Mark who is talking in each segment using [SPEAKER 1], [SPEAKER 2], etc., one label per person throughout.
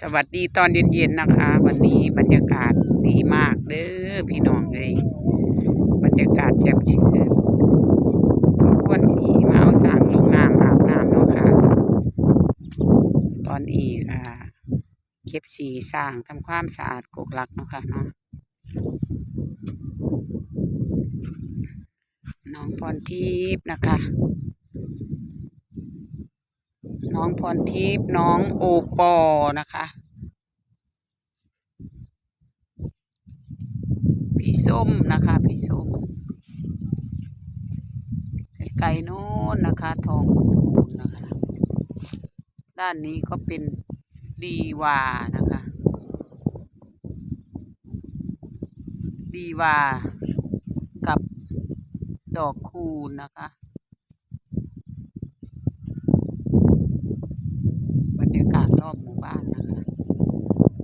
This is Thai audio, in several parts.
[SPEAKER 1] สวัสดีตอนเย็นๆนะคะ วันนี้บรรยากาศดีมากเด้อพี่น้องเลยบรรยากาศแจ่มชื่นพอควรสีมาเอาสางลงน้ำอาบน้ำเนาะค่ะ ตอนอีกอ่าเก็บสีสร้างทำความสะอาดกกลักเนาะค่ะเนาะน้องพรทิพย์นะคะ น้องพรทิพย์น้องโอปอนะคะ พี่ส้มนะคะ พี่ส้มไก่โน้นนะคะ ทองคูณนะคะ ด้านนี้ก็เป็นดีวานะคะ ดีวากับดอกคูณนะคะ บรรยากาศรอบหมู่บ้านนะคะ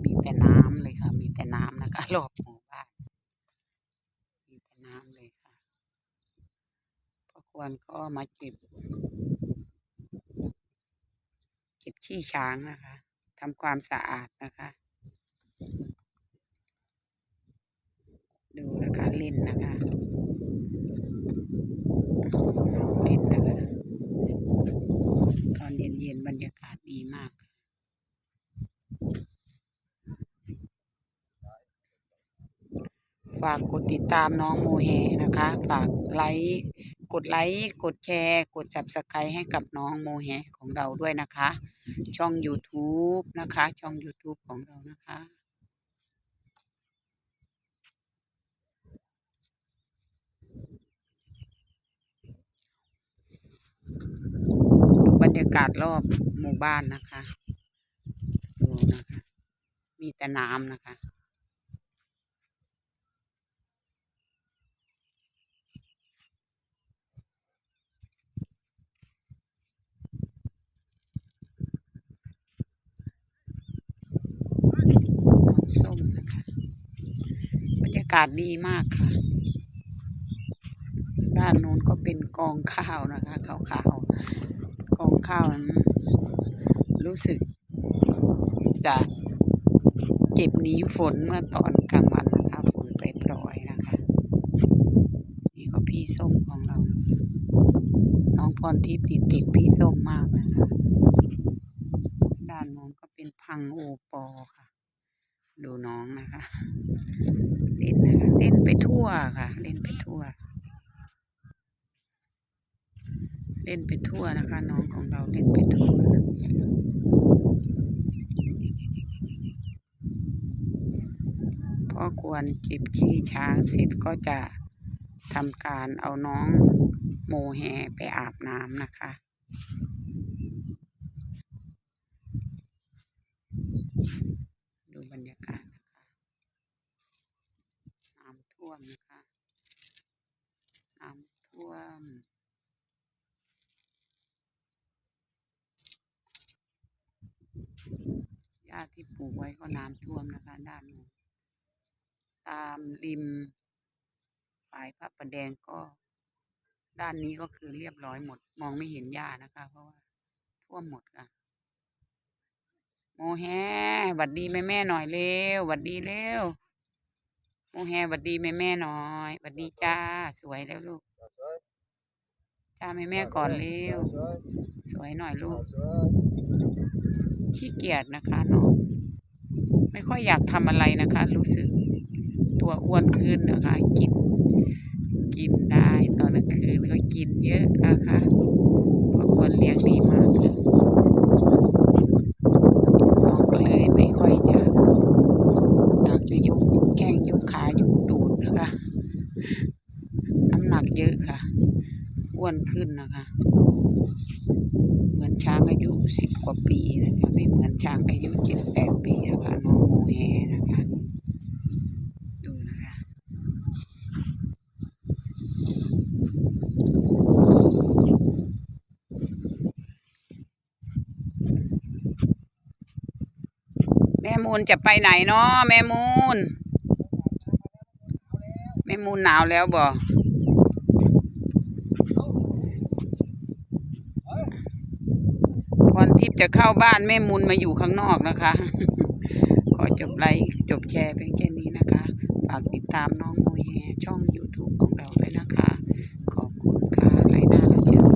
[SPEAKER 1] มีแต่น้ำเลยค่ะ มีแต่น้ำนะคะ รอบหมู่บ้านมีแต่น้ำเลยค่ะพอควรก็มาเก็บ เก็บขี้ช้างนะคะทำความสะอาดนะคะ ดูนะคะเล่นนะคะเล่นนะคะ ตอนเย็นๆบรรยากาศดีมาก ฝากกดติดตามน้องโมเฮนะคะ ฝากไลค์กดไลค์กดแชร์ กด subscribe ให้กับน้องโมเฮของเราด้วยนะคะ ช่อง YouTube นะคะ ช่อง YouTube ของเรานะคะดูบรรยากาศรอบหมู่บ้านนะคะ ดูนะคะ มีแต่น้ำนะคะ ส้มนะคะ บรรยาศดีมากค่ะ ด้านนู้นก็เป็นกองข้าวนะคะขาวๆกองข้าวนั้นรู้สึกจะเก็บหนีฝนเมื่อตอนกลางวันนะคะ ฝนไปปล่อยนะคะ นี่ก็พี่ส้มของเรา น้องพรทิพย์ติดติดพี่ส้มมากนะคะ ด้านโน้นก็เป็นพังโอปอค่ะ ดูน้องนะคะเล่นนะคะเล่นไปทั่วค่ะเล่นไปทั่ว เล่นไปทั่วนะคะ น้องของเราเล่นไปทั่วพอควรเก็บขี้ช้างเสร็จก็จะทำการเอาน้องโมแฮไปอาบน้ำนะคะ ดูบรรยากาศนะคะ น้ำ ท่วมนะคะน้ำท่วม หญ้าที่ปลูกไว้ก็น้ำท่วมนะคะ ด้านนู้นตามริมฝายพระประแดงก็ ด้านนี้ก็คือเรียบร้อยหมด มองไม่เห็นหญ้านะคะ เพราะว่า ท่วมหมดค่ะโมแฮหวัดดีแม่แม่หน่อยเร็วหวัดดีเร็ว โมแฮหวัดดีแม่แม่ๆหน่อยหวัดดีจ้า สวยแล้วลูก จ้าแม่แม่ๆก่อนเร็ว สวยหน่อยลูก ขี้เกียจนะคะน้องไม่ค่อยอยากทำอะไรนะคะ รู้สึกตัวอ้วนขึ้นนะคะ กิน กินได้ตอนกลางคืนก็กินเยอะนะคะเพราะคนเลี้ยงดีมากเลยน้องก็เลยไม่ค่อยอยากอยากจะยกแข้งยกขายกตูดนะคะ น้ำหนักเย อ้วนขึ้นนะคะ เหมือนช้างอายุสิบกว่าปีนะคะ ไม่เหมือนช้างอายุเจ็ดแปดปีนะคะน้องโมแฮนะคะ ดูนะคะแม่มูลจะไปไหนเนาะแม่มูลแม่มูลหนาวแล้วบ่ิปจะเข้าบ้านแม่มุนมาอยู่ข้างนอกนะคะ ขอจบไลค์จบแชร์เพียงแค่นี้นะคะ ฝากติดตามน้องโมเฮช่อง YouTube ของเราด้วยนะคะ ขอบคุณค่ะไลน์หน้าเราเจอ